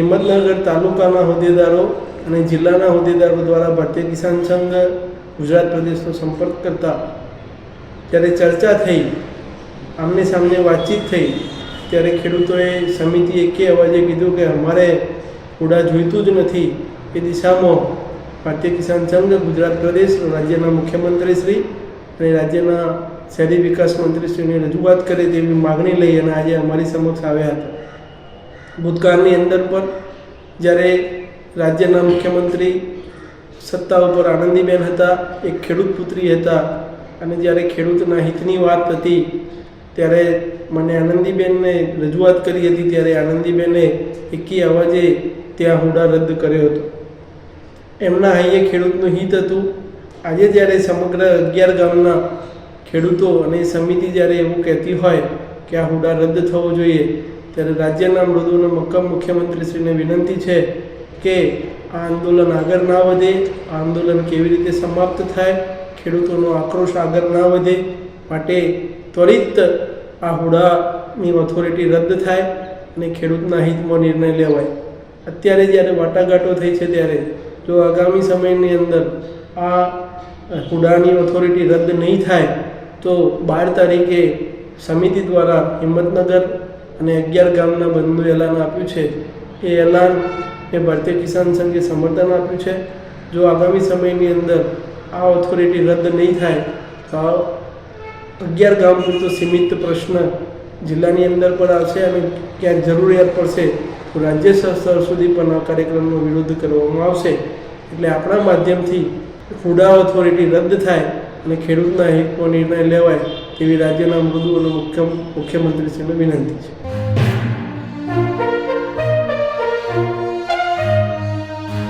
હિંમતનગર તાલુકાના હોદ્દેદારો અને જિલ્લાના હોદ્દેદારો દ્વારા ભારતીય કિસાન સંઘ ગુજરાત પ્રદેશનો સંપર્ક કરતા જ્યારે ચર્ચા થઈ, આમને સામને વાતચીત થઈ, ત્યારે ખેડૂતોએ સમિતિએ કે અવાજે કીધું કે અમારે ઉડા જોઈતું જ નથી. એ દિશામાં ભારતીય કિસાન સંઘ ગુજરાત પ્રદેશ રાજ્યના મુખ્યમંત્રીશ્રી અને રાજ્યના શહેરી વિકાસ મંત્રીશ્રીને રજૂઆત કરે તેવી માગણી લઈ અને આજે અમારી સમક્ષ આવ્યા હતા. ભૂતકાળની અંદર પણ જ્યારે રાજ્યના મુખ્યમંત્રી સત્તા ઉપર આનંદીબેન હતા, એક ખેડૂત પુત્રી હતા અને જ્યારે ખેડૂતના હિતની વાત હતી, ત્યારે મને આનંદીબેનને રજૂઆત કરી હતી, ત્યારે આનંદીબેને એકી અવાજે ત્યાં હુડા રદ કર્યો હતો. એમના હૈયે ખેડૂતનું હિત હતું. આજે જ્યારે સમગ્ર અગિયાર ગામના ખેડૂતો અને સમિતિ જ્યારે એવું કહેતી હોય કે આ હુડા રદ થવો જોઈએ ત્યારે રાજ્યના મૃદુ અને મક્કમ મુખ્યમંત્રીશ્રીને વિનંતી છે કે આ આંદોલન આગળ ના વધે, આ આંદોલન કેવી રીતે સમાપ્ત થાય, ખેડૂતોનો આક્રોશ આગળ ના વધે, માટે ત્વરિત આ હુડાની ઓથોરિટી રદ થાય અને ખેડૂતના હિતમાં નિર્ણય લેવાય. અત્યારે જ્યારે વાટાઘાટો થઈ છે ત્યારે જો આગામી સમયની અંદર આ હુડાની ઓથોરિટી રદ નહીં થાય, તો બાર તારીખે સમિતિ દ્વારા હિંમતનગર અને અગિયાર ગામના બંધનું એલાન આપ્યું છે. એ એલાન એ ભારતીય કિસાન સંઘે સમર્થન આપ્યું છે. જો આગામી સમયની અંદર આ ઓથોરિટી રદ નહીં થાય, તો અગિયાર ગામ પૂરતો સીમિત પ્રશ્ન જિલ્લાની અંદર પણ આવશે અને ક્યાંક જરૂરિયાત પડશે, તો રાજ્ય સ્તર સુધી પણ આ કાર્યક્રમનો વિરોધ કરવામાં આવશે. એટલે આપણા માધ્યમથી હુડા ઓથોરિટી રદ થાય અને ખેડૂતના હિતમાં નિર્ણય લેવાય તેવી રાજ્યના મૃદુ અને મુખ્ય મુખ્યમંત્રીશ્રીને વિનંતી છે.